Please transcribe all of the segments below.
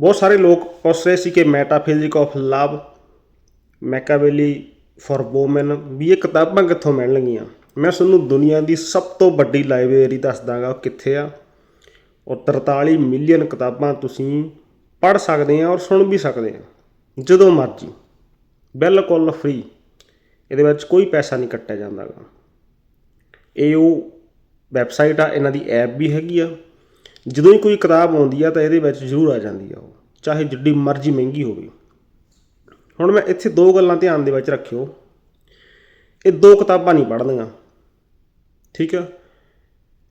ਬਹੁਤ ਸਾਰੇ ਲੋਕ ਪੁੱਛ ਰਹੇ ਸੀ ਕਿ metaphysic of love Machiavelli for women ਵੀ ਇਹ ਕਿਤਾਬਾਂ ਕਿੱਥੋਂ ਮਿਲਣਗੀਆਂ ਮੈਂ ਤੁਹਾਨੂੰ ਦੁਨੀਆ ਦੀ ਸਭ ਤੋਂ ਵੱਡੀ ਲਾਇਬ੍ਰੇਰੀ ਦੱਸ ਦਾਂਗਾ ਉਹ ਕਿੱਥੇ ਆ। ਔਰ 43 ਮਿਲੀਅਨ ਕਿਤਾਬਾਂ ਤੁਸੀਂ ਪੜ੍ਹ ਸਕਦੇ ਆ ਔਰ ਸੁਣ ਵੀ ਸਕਦੇ ਆ, ਜਦੋਂ ਮਰਜ਼ੀ। ਬਿਲਕੁਲ ਫ੍ਰੀ ਇਹਦੇ ਵਿੱਚ ਕੋਈ ਪੈਸਾ ਨਹੀਂ ਕੱਟਿਆ ਜਾਂਦਾਗਾ। ਇਹ ਉਹ ਵੈਬਸਾਈਟ ਆ, ਇਹਨਾਂ ਦੀ ਐਪ ਵੀ ਹੈਗੀ ਆ। ਜਦੋਂ ਹੀ ਕੋਈ ਕਿਤਾਬ ਆਉਂਦੀ ਆ ਤਾਂ ਇਹਦੇ ਵਿੱਚ ਜ਼ਰੂਰ ਆ ਜਾਂਦੀ ਆ ਉਹ, ਚਾਹੇ ਜਿੱਡੀ ਮਰਜ਼ੀ ਮਹਿੰਗੀ ਹੋਵੇ। ਹੁਣ ਮੈਂ ਇੱਥੇ ਦੋ ਗੱਲਾਂ ਧਿਆਨ ਦੇ ਵਿੱਚ ਰੱਖਿਓ। ਇਹ ਦੋ ਕਿਤਾਬਾਂ ਨਹੀਂ ਪੜ੍ਹਨੀਆਂ। ਠੀਕ ਆ?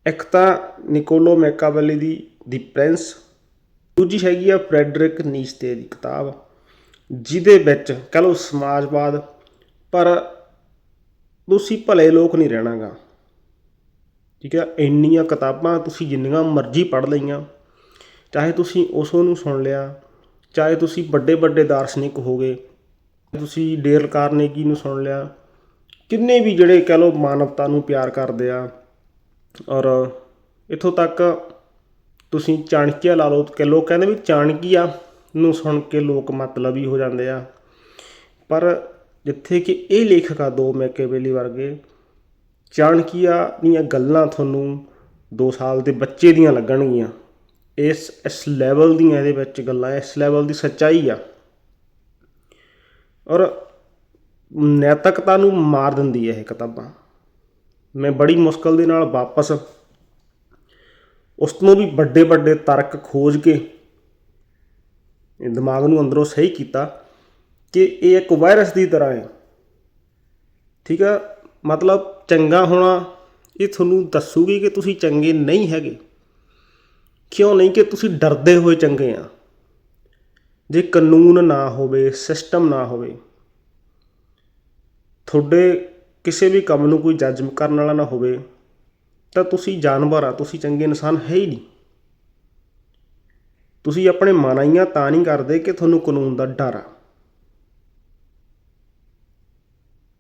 ਇੱਕ ਤਾਂ ਨਿਕੋਲੋ ਮੈਕਾਵੈਲੀ ਦੀ ਦੀ ਪ੍ਰਿੰਸ, ਦੂਜੀ ਹੈਗੀ ਆ ਫ੍ਰੈਡਰਿਕ ਨੀਸਤੇ ਦੀ ਕਿਤਾਬ, ਜਿਹਦੇ ਵਿੱਚ ਕਹ ਲਓ ਸਮਾਜਵਾਦ, ਪਰ ਤੁਸੀਂ ਭਲੇ ਲੋਕ ਨਹੀਂ ਰਹਿਣਾਗਾ। ਠੀਕ ਹੈ? ਇੰਨੀਆਂ ਕਿਤਾਬਾਂ ਤੁਸੀਂ ਜਿੰਨੀਆਂ ਮਰਜ਼ੀ ਪੜ੍ਹ ਲਈਆਂ, ਚਾਹੇ ਤੁਸੀਂ ਉਸੋ ਨੂੰ ਸੁਣ ਲਿਆ, ਚਾਹੇ ਤੁਸੀਂ ਵੱਡੇ ਵੱਡੇ ਦਾਰਸ਼ਨਿਕ ਹੋਗੇ ਤੁਸੀਂ ਡੇਲ ਕਾਰਨੇਗੀ ਨੂੰ ਸੁਣ ਲਿਆ ਕਿੰਨੇ ਵੀ ਜਿਹੜੇ ਕਹ ਲਓ ਮਾਨਵਤਾ ਨੂੰ ਪਿਆਰ ਕਰਦੇ ਆ, ਔਰ ਇਥੋਂ ਤੱਕ ਤੁਸੀਂ ਚਾਣਕਿਆ ਲਾ ਲਓ ਕਿ ਲੋਕ ਕਹਿੰਦੇ ਵੀ ਚਾਣਕਿਆ ਨੂੰ ਸੁਣ ਕੇ ਲੋਕ ਮਤਲਬ ਹੀ ਹੋ ਜਾਂਦੇ ਆ। ਪਰ ਜਿੱਥੇ ਕਿ ਇਹ ਲੇਖਕ ਆ ਦੋ ਮੈਕੇਵੇਲੀ ਵਰਗੇ ਚਾਣਕੀਆ ਦੀਆਂ ਗੱਲਾਂ ਤੁਹਾਨੂੰ 2 ਸਾਲ ਦੇ ਬੱਚੇ ਦੀਆਂ ਲੱਗਣਗੀਆਂ। ਇਸ ਇਸ ਲੈਵਲ ਦੀਆਂ ਇਹਦੇ ਵਿੱਚ ਗੱਲਾਂ, ਇਸ ਲੈਵਲ ਦੀ ਸੱਚਾਈ ਆ। ਔਰ ਨੈਤਿਕਤਾ ਨੂੰ ਮਾਰ ਦਿੰਦੀ ਹੈ ਇਹ ਕਿਤਾਬਾਂ। ਮੈਂ ਬੜੀ ਮੁਸ਼ਕਲ ਦੇ ਨਾਲ ਵਾਪਸ ਉਸ ਤੋਂ ਵੀ ਵੱਡੇ ਵੱਡੇ ਤਰਕ ਖੋਜ ਕੇ ਦਿਮਾਗ ਨੂੰ ਅੰਦਰੋਂ ਸਹੀ ਕੀਤਾ ਕਿ ਇਹ ਇੱਕ ਵਾਇਰਸ ਦੀ ਤਰ੍ਹਾਂ ਹੈ। ਠੀਕ ਆ? ਮਤਲਬ ਚੰਗਾ ਹੋਣਾ, ਇਹ ਤੁਹਾਨੂੰ ਦੱਸੂਗੀ ਕਿ ਤੁਸੀਂ ਚੰਗੇ ਨਹੀਂ ਹੈਗੇ। ਕਿਉਂ ਨਹੀਂ ਕਿ ਤੁਸੀਂ ਡਰਦੇ ਹੋਏ ਚੰਗੇ ਆ। ਜੇ ਕਾਨੂੰਨ ਨਾ ਹੋਵੇ ਸਿਸਟਮ ਨਾ ਹੋਵੇ, ਤੁਹਾਡੇ ਕਿਸੇ ਵੀ ਕੰਮ ਨੂੰ ਕੋਈ ਜੱਜ ਕਰਨ ਵਾਲਾ ਨਾ ਹੋਵੇ, ਤਾਂ ਤੁਸੀਂ ਜਾਨਵਰ ਆ, ਤੁਸੀਂ ਚੰਗੇ ਇਨਸਾਨ ਹੈ ਹੀ ਨਹੀਂ। ਤੁਸੀਂ ਆਪਣੇ ਮਨਾਈਆਂ ਤਾਂ ਨਹੀਂ ਕਰਦੇ ਕਿ ਤੁਹਾਨੂੰ ਕਾਨੂੰਨ ਦਾ ਡਰ ਆ।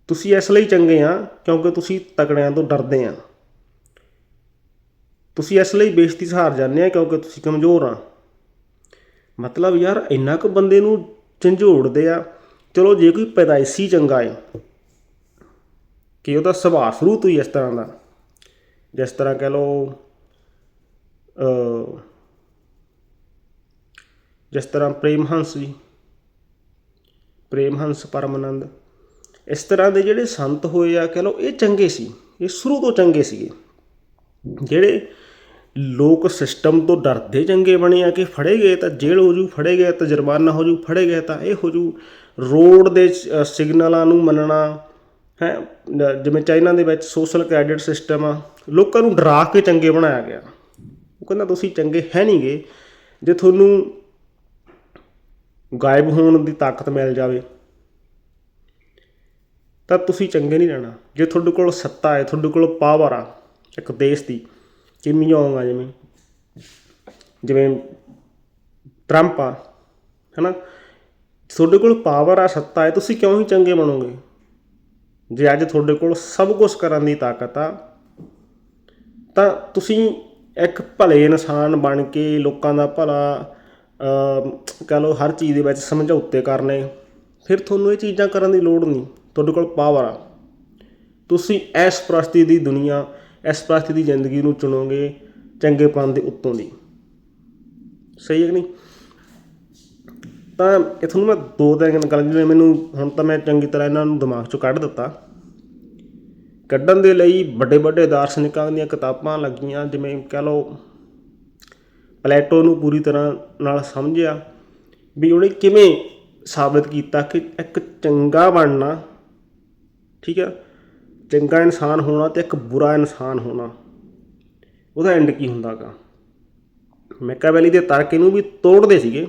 ਤੁਸੀਂ ਇਸ ਲਈ ਚੰਗੇ ਆ ਕਿਉਂਕਿ ਤੁਸੀਂ ਤਕੜਿਆਂ ਤੋਂ ਡਰਦੇ ਆ। ਤੁਸੀਂ ਇਸ ਲਈ ਬੇਇੱਜ਼ਤੀ ਸਹਾਰ ਜਾਂਦੇ ਆ ਕਿਉਂਕਿ ਤੁਸੀਂ ਕਮਜ਼ੋਰ ਆ। ਮਤਲਬ ਯਾਰ ਇੰਨਾ ਕੁ ਬੰਦੇ ਨੂੰ ਝੰਜੋੜਦੇ ਆ। ਚਲੋ ਜੇ ਕੋਈ ਪੈਦਾਇਸ਼ੀ ਚੰਗਾ ਹੈ ਕਿ ਉਹਦਾ ਸੁਭਾਅ ਸ਼ੁਰੂ ਤੋਂ ਹੀ ਇਸ ਤਰ੍ਹਾਂ ਦਾ। ਜਿਸ ਤਰ੍ਹਾਂ ਕਹ ਲਓ ਅ ਜਿਸ ਤਰ੍ਹਾਂ ਪ੍ਰੇਮ ਹੰਸ ਜੀ, ਪ੍ਰੇਮ ਹੰਸ ਪਰਮਾਨੰਦ। ਇਸ ਤਰ੍ਹਾਂ ਦੇ ਜਿਹੜੇ ਸੰਤ ਹੋਏ ਆ, ਕਹ ਲਓ, ਇਹ ਚੰਗੇ ਸੀ। ਇਹ ਸ਼ੁਰੂ ਤੋਂ ਚੰਗੇ ਸੀਗੇ। ਜਿਹੜੇ ਲੋਕ ਸਿਸਟਮ ਤੋਂ ਡਰਦੇ ਚੰਗੇ ਬਣੇ ਆ ਕਿ ਫੜੇ ਗਏ ਤਾਂ ਜੇਲ੍ਹ ਹੋ ਜੂ, ਫੜੇ ਗਏ ਤਾਂ ਜੁਰਮਾਨਾ ਹੋ ਜੂ, ਫੜੇ ਗਏ ਤਾਂ ਇਹ ਹੋ ਜੂ। ਰੋਡ ਦੇ ਸਿਗਨਲਾਂ ਨੂੰ ਮੰਨਣਾ, ਹੈ ਜਿਵੇਂ ਚਾਈਨਾ ਦੇ ਵਿੱਚ ਸੋਸ਼ਲ ਕ੍ਰੈਡਿਟ ਸਿਸਟਮ ਆ, ਲੋਕਾਂ ਨੂੰ ਡਰਾ ਕੇ ਚੰਗੇ ਬਣਾਇਆ ਗਿਆ। ਉਹ ਕਹਿੰਦਾ, ਤੁਸੀਂ ਚੰਗੇ ਹੈ ਨਹੀਂਗੇ ਜੇ ਤੁਹਾਨੂੰ ਗਾਇਬ ਹੋਣ ਦੀ ਤਾਕਤ ਮਿਲ ਜਾਵੇ ਤਾਂ ਤੁਸੀਂ ਚੰਗੇ ਨਹੀਂ ਰਹਿਣਾ। ਜੇ ਤੁਹਾਡੇ ਕੋਲ ਸੱਤਾ ਹੈ, ਤੁਹਾਡੇ ਕੋਲ ਪਾਵਰ ਆ, ਇੱਕ ਦੇਸ਼ ਦੀ ਕਿੰਨੀ ਆ ਜਿਵੇਂ? ਜਿਵੇਂ ਟਰੰਪ ਆ, ਹੈਨਾ? ਤੁਹਾਡੇ ਕੋਲ ਪਾਵਰ ਆ, ਸੱਤਾ ਹੈ, ਤੁਸੀਂ ਕਿਉਂ ਹੀ ਚੰਗੇ ਬਣੋਗੇ? ਜੇ ਅੱਜ ਤੁਹਾਡੇ ਕੋਲ ਸਭ ਕੁਝ ਕਰਨ ਦੀ ਤਾਕਤ ਆ, ਤਾਂ ਤੁਸੀਂ ਇੱਕ ਭਲੇ ਇਨਸਾਨ ਬਣ ਕੇ ਲੋਕਾਂ ਦਾ ਭਲਾ ਅ ਕਹ ਲਓ ਹਰ ਚੀਜ਼ ਦੇ ਵਿੱਚ ਸਮਝੌਤੇ ਕਰਨੇ, ਫਿਰ ਤੁਹਾਨੂੰ ਇਹ ਚੀਜ਼ਾਂ ਕਰਨ ਦੀ ਲੋੜ ਨਹੀਂ। ਤੁਹਾਡੇ ਕੋਲ ਪਾਵਰ ਆ। ਤੁਸੀਂ ਇਸ ਪ੍ਰਸਤੀ ਦੀ ਦੁਨੀਆ, ਇਸ ਪ੍ਰਸਤੀ ਦੀ ਜ਼ਿੰਦਗੀ ਨੂੰ ਚੁਣੋਗੇ ਚੰਗੇਪਨ ਦੇ ਉੱਤੋਂ ਦੀ। ਸਹੀ ਹੈ ਕਿ ਨਹੀਂ? ਤਾਂ ਇਹ ਤੁਹਾਨੂੰ ਮੈਂ ਦੋ ਤਿੰਨ ਗੱਲ, ਜਿਵੇਂ ਮੈਨੂੰ ਹੁਣ ਤਾਂ ਮੈਂ ਚੰਗੀ ਤਰ੍ਹਾਂ ਇਹਨਾਂ ਨੂੰ ਦਿਮਾਗ ਚੋਂ ਕੱਢ ਦਿੱਤਾ। ਕੱਢਣ ਦੇ ਲਈ ਵੱਡੇ ਵੱਡੇ ਦਾਰਸ਼ਨਿਕਾਂ ਦੀਆਂ ਕਿਤਾਬਾਂ ਲੱਗੀਆਂ, ਜਿਵੇਂ ਕਹ ਲਓ ਪਲੇਟੋ ਨੂੰ ਪੂਰੀ ਤਰ੍ਹਾਂ ਨਾਲ ਸਮਝਿਆ ਵੀ ਉਹਨੇ ਕਿਵੇਂ ਸਾਬਿਤ ਕੀਤਾ ਕਿ ਇੱਕ ਚੰਗਾ ਬਣਨਾ ਠੀਕ ਆ ਚੰਗਾ ਇਨਸਾਨ ਹੋਣਾ ਤੇ ਇੱਕ ਬੁਰਾ ਇਨਸਾਨ ਹੋਣਾ, ਉਹਦਾ ਐਂਡ ਕੀ ਹੁੰਦਾਗਾ ਮੈਕਾਵੈਲੀ ਦੇ ਤਰਕ ਇਹਨੂੰ ਵੀ ਤੋੜਦੇ ਸੀਗੇ,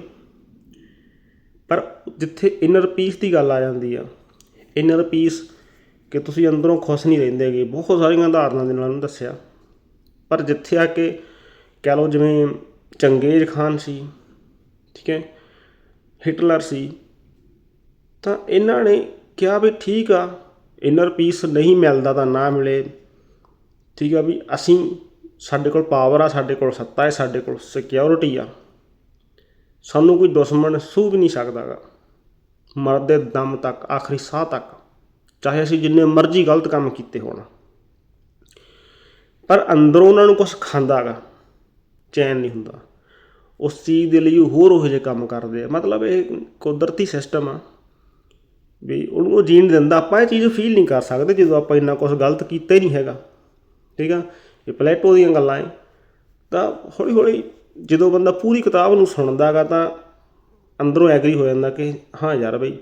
ਪਰ ਜਿੱਥੇ ਇਨਰ ਪੀਸ ਦੀ ਗੱਲ ਆ ਜਾਂਦੀ ਆ ਇਨਰ ਪੀਸ ਕਿ ਤੁਸੀਂ ਅੰਦਰੋਂ ਖੁਸ਼ ਨਹੀਂ ਰਹਿੰਦੇਗੇ ਬਹੁਤ ਸਾਰੀਆਂ ਉਦਾਹਰਨਾਂ ਦੇ ਨਾਲ ਉਹਨੂੰ ਦੱਸਿਆ। ਪਰ ਜਿੱਥੇ ਆ ਕੇ ਕਹਿ ਲਓ ਜਿਵੇਂ ਚੰਗੇਜ਼ ਖਾਨ ਸੀ, ਠੀਕ ਹੈ? ਹਿਟਲਰ ਸੀ, ਤਾਂ ਇਹਨਾਂ ਨੇ ਕਿਹਾ ਵੀ ਠੀਕ ਆ ਇਨਰ ਪੀਸ ਨਹੀਂ ਮਿਲਦਾ ਤਾਂ ਨਾ ਮਿਲੇ। ਠੀਕ ਆ ਵੀ ਅਸੀਂ ਸਾਡੇ ਕੋਲ ਪਾਵਰ ਆ, ਸਾਡੇ ਕੋਲ ਸੱਤਾ ਹੈ, ਸਾਡੇ ਕੋਲ ਸਿਕਿਉਰਿਟੀ ਆ। ਸਾਨੂੰ ਕੋਈ ਦੁਸ਼ਮਣ ਸੂ ਵੀ ਨਹੀਂ ਸਕਦਾਗਾ ਮਰਦੇ ਦਮ ਤੱਕ, ਆਖਰੀ ਸਾਹ ਤੱਕ, ਚਾਹੇ ਅਸੀਂ ਜਿੰਨੇ ਮਰਜ਼ੀ ਗਲਤ ਕੰਮ ਕੀਤੇ ਹੋਣ। ਪਰ ਅੰਦਰੋਂ ਉਹਨਾਂ ਨੂੰ ਕੁਝ ਖਾਂਦਾਗਾ ਚੈਨ ਨਹੀਂ ਹੁੰਦਾ। ਉਸ ਚੀਜ਼ ਦੇ ਲਈ ਉਹ ਹੋਰ ਉਹ ਜਿਹੇ ਕੰਮ ਕਰਦੇ ਆ। ਮਤਲਬ ਇਹ ਕੁਦਰਤੀ ਸਿਸਟਮ ਆ। ਵੀ ਉਹਨੂੰ ਉਹ ਜੀਣ ਦਿੰਦਾ, ਆਪਾਂ ਇਹ ਚੀਜ਼ ਫੀਲ ਨਹੀਂ ਕਰ ਸਕਦੇ ਜਦੋਂ ਆਪਾਂ ਇੰਨਾ ਕੁਝ ਗਲਤ ਕੀਤਾ ਹੀ ਨਹੀਂ ਹੈਗਾ। ਠੀਕ ਆ? ਇਹ ਪਲੇਟੋ ਦੀਆਂ ਗੱਲਾਂ ਹੈ ਤਾਂ ਹੌਲੀ ਹੌਲੀ ਜਦੋਂ ਬੰਦਾ ਪੂਰੀ ਕਿਤਾਬ ਨੂੰ ਸੁਣਦਾਗਾ ਤਾਂ ਅੰਦਰੋਂ ਐਗਰੀ ਹੋ ਜਾਂਦਾ ਕਿ ਹਾਂ ਯਾਰ ਬਈ,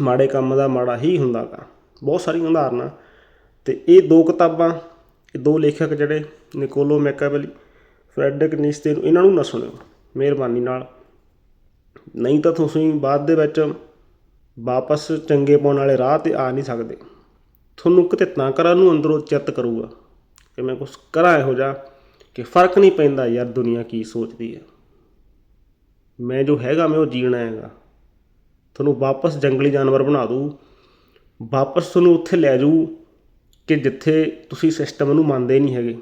ਮਾੜੇ ਕੰਮ ਦਾ ਮਾੜਾ ਹੀ ਹੁੰਦਾਗਾ ਬਹੁਤ ਸਾਰੀਆਂ ਉਦਾਹਰਨਾਂ। ਤੇ ਇਹ ਦੋ ਕਿਤਾਬਾਂ, ਇਹ ਦੋ ਲੇਖਕ ਜਿਹੜੇ ਨਿਕੋਲੋ ਮੈਕਾਵੈਲੀ ਫਰੈਡਰਿਕ ਨੀਸਤੇ ਨੂੰ ਇਹਨਾਂ ਨੂੰ ਨਾ ਸੁਣਿਓ, ਮਿਹਰਬਾਨੀ ਨਾਲ। ਨਹੀਂ ਤਾਂ ਤੁਸੀਂ ਬਾਅਦ ਦੇ ਵਿੱਚ ਵਾਪਸ ਚੰਗੇ ਪਾਉਣ ਵਾਲੇ ਰਾਹ ਤੇ ਆ ਨਹੀਂ ਸਕਦੇ। ਤੁਹਾਨੂੰ ਕਿਤੇ ਤਾਂ ਕਰਾਂ ਨੂੰ ਅੰਦਰੋਂ ਚਿੱਤ ਕਰੂਗਾ ਕਿ ਮੈਂ ਕੁਝ ਕਰਾਂ ਇਹੋ ਜਿਹਾ ਕਿ ਫ਼ਰਕ ਨਹੀਂ ਪੈਂਦਾ ਯਾਰ ਦੁਨੀਆ ਕੀ ਸੋਚਦੀ ਹੈ। ਮੈਂ ਜੋ ਹੈਗਾ ਮੈਂ ਉਹ ਜੀਣਾ ਹੈਗਾ। ਤੁਹਾਨੂੰ ਵਾਪਸ ਜੰਗਲੀ ਜਾਨਵਰ ਬਣਾ ਦੂ ਵਾਪਸ ਤੁਹਾਨੂੰ ਉੱਥੇ ਲੈ ਜਾਊ ਕਿ ਜਿੱਥੇ ਤੁਸੀਂ ਸਿਸਟਮ ਨੂੰ ਮੰਨਦੇ ਨਹੀਂ ਹੈਗੇ।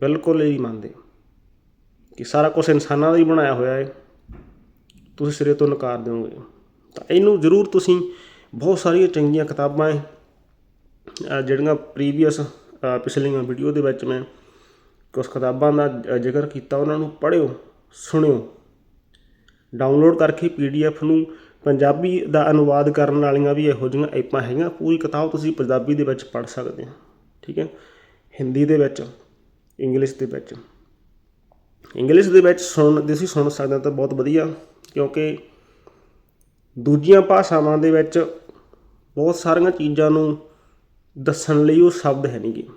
ਬਿਲਕੁਲ ਹੀ ਨਹੀਂ ਮੰਨਦੇ ਕਿ ਸਾਰਾ ਕੁਝ ਇਨਸਾਨਾਂ ਦਾ ਹੀ ਬਣਾਇਆ ਹੋਇਆ ਹੈ। ਤੁਸੀਂ ਸਿਰੇ ਤੋਂ ਨਕਾਰ ਦਿਓਗੇ। ਤਾਂ ਇਹਨੂੰ ਜ਼ਰੂਰ ਤੁਸੀਂ ਬਹੁਤ ਸਾਰੀਆਂ ਚੰਗੀਆਂ ਕਿਤਾਬਾਂ ਹੈ ਜਿਹੜੀਆਂ ਪ੍ਰੀਵੀਅਸ ਪਿਛਲੀਆਂ ਵੀਡੀਓ ਦੇ ਵਿੱਚ ਮੈਂ ਕੁਝ ਕਿਤਾਬਾਂ ਦਾ ਜ਼ਿਕਰ ਕੀਤਾ, ਉਹਨਾਂ ਨੂੰ ਪੜ੍ਹਿਓ, ਸੁਣਿਓ। ਡਾਊਨਲੋਡ ਕਰਕੇ ਪੀਡੀਐਫ ਨੂੰ ਪੰਜਾਬੀ ਦਾ ਅਨੁਵਾਦ ਕਰਨ ਵਾਲੀਆਂ ਵੀ ਇਹੋ ਜਿਹੀਆਂ ਐਪਾਂ ਹੈਗੀਆਂ, ਪੂਰੀ ਕਿਤਾਬ ਤੁਸੀਂ ਪੰਜਾਬੀ ਦੇ ਵਿੱਚ ਪੜ੍ਹ ਸਕਦੇ ਹੋ, ਠੀਕ ਹੈ? ਹਿੰਦੀ ਦੇ ਵਿੱਚ, ਇੰਗਲਿਸ਼ ਦੇ ਵਿੱਚ। ਇੰਗਲਿਸ਼ ਦੇ ਵਿੱਚ ਸੁਣ, ਤੁਸੀਂ ਸੁਣ ਸਕਦੇ ਹੋ ਤਾਂ ਬਹੁਤ ਵਧੀਆ, ਕਿਉਂਕਿ ਦੂਜੀਆਂ ਭਾਸ਼ਾਵਾਂ ਦੇ ਵਿੱਚ ਬਹੁਤ ਸਾਰੀਆਂ ਚੀਜ਼ਾਂ ਨੂੰ ਦੱਸਣ ਲਈ ਉਹ ਸ਼ਬਦ ਹੈ ਨਹੀਂਗੇ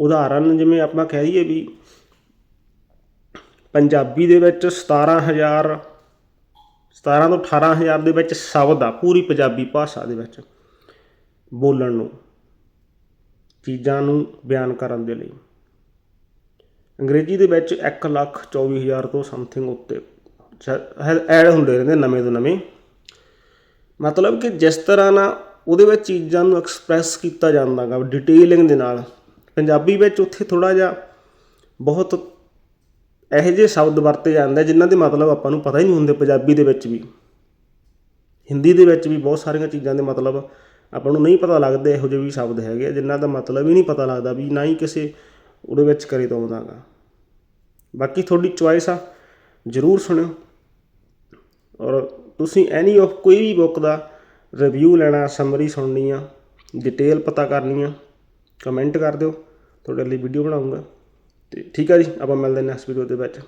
ਉਦਾਹਰਨ ਜਿਵੇਂ ਆਪਾਂ ਕਹਿ ਦਈਏ ਵੀ ਪੰਜਾਬੀ ਦੇ ਵਿੱਚ 17000 17 ਤੋਂ 18000 ਦੇ ਵਿੱਚ ਸ਼ਬਦ ਆ, ਪੂਰੀ ਪੰਜਾਬੀ ਭਾਸ਼ਾ ਦੇ ਵਿੱਚ ਬੋਲਣ ਨੂੰ, ਚੀਜ਼ਾਂ ਨੂੰ ਬਿਆਨ ਕਰਨ ਦੇ ਲਈ। ਅੰਗਰੇਜ਼ੀ ਦੇ ਵਿੱਚ 1 ਲੱਖ 24000 ਤੋਂ ਸਮਥਿੰਗ ਉੱਤੇ। ਐਡ ਹੁੰਦੇ ਰਹਿੰਦੇ ਨਵੇਂ ਤੋਂ ਨਵੇਂ। ਮਤਲਬ ਕਿ ਜਿਸ ਤਰ੍ਹਾਂ ਨਾ ਉਹਦੇ ਵਿੱਚ ਚੀਜ਼ਾਂ ਨੂੰ ਐਕਸਪ੍ਰੈਸ ਕੀਤਾ ਜਾਂਦਾਗਾ ਡਿਟੇਲਿੰਗ ਦੇ ਨਾਲ। ਪੰਜਾਬੀ ਵਿੱਚ ਉੱਥੇ ਥੋੜਾ ਜਿਹਾ ਬਹੁਤ ਇਹੋ ਜਿਹੇ ਸ਼ਬਦ ਵਰਤੇ ਜਾਂਦੇ ਜਿਨ੍ਹਾਂ ਦੇ ਮਤਲਬ ਆਪਾਂ ਨੂੰ ਪਤਾ ਹੀ ਨਹੀਂ ਹੁੰਦੇ ਪੰਜਾਬੀ ਦੇ ਵਿੱਚ ਵੀ। ਹਿੰਦੀ ਦੇ ਵਿੱਚ ਵੀ ਬਹੁਤ ਸਾਰੀਆਂ ਚੀਜ਼ਾਂ ਦੇ ਮਤਲਬ ਆਪਾਂ ਨੂੰ ਨਹੀਂ ਪਤਾ ਲੱਗਦੇ ਇਹੋ ਜਿਹੇ ਵੀ ਸ਼ਬਦ ਹੈਗੇ ਆ, ਜਿਨ੍ਹਾਂ ਦਾ ਮਤਲਬ ਹੀ ਨਹੀਂ ਪਤਾ ਲੱਗਦਾ ਵੀ ਨਾ ਹੀ ਕਿਸੇ ਉਹਦੇ ਵਿੱਚ ਕਰੇ ਤੋਂ ਆਉਂਦਾਗਾ ਬਾਕੀ ਤੁਹਾਡੀ ਚੁਆਇਸ ਆ, ਜ਼ਰੂਰ ਸੁਣਿਓ। ਔਰ ਤੁਸੀਂ ਐਨੀ ਆਫ ਕੋਈ ਵੀ ਬੁੱਕ ਦਾ ਰਿਵਿਊ ਲੈਣਾ ਸਮਰੀ ਸੁਣਨੀ ਆ ਡਿਟੇਲ ਪਤਾ ਕਰਨੀ ਆ ਕਮੈਂਟ ਕਰ ਦਿਓ। ਤੁਹਾਡੇ ਲਈ ਵੀਡੀਓ ਬਣਾਉਂਗਾ। ਤੇ ਠੀਕ ਆ ਜੀ, ਆਪਾਂ ਮਿਲਦੇ ਨੈਕਸਟ ਵੀਡੀਓ ਦੇ ਵਿੱਚ।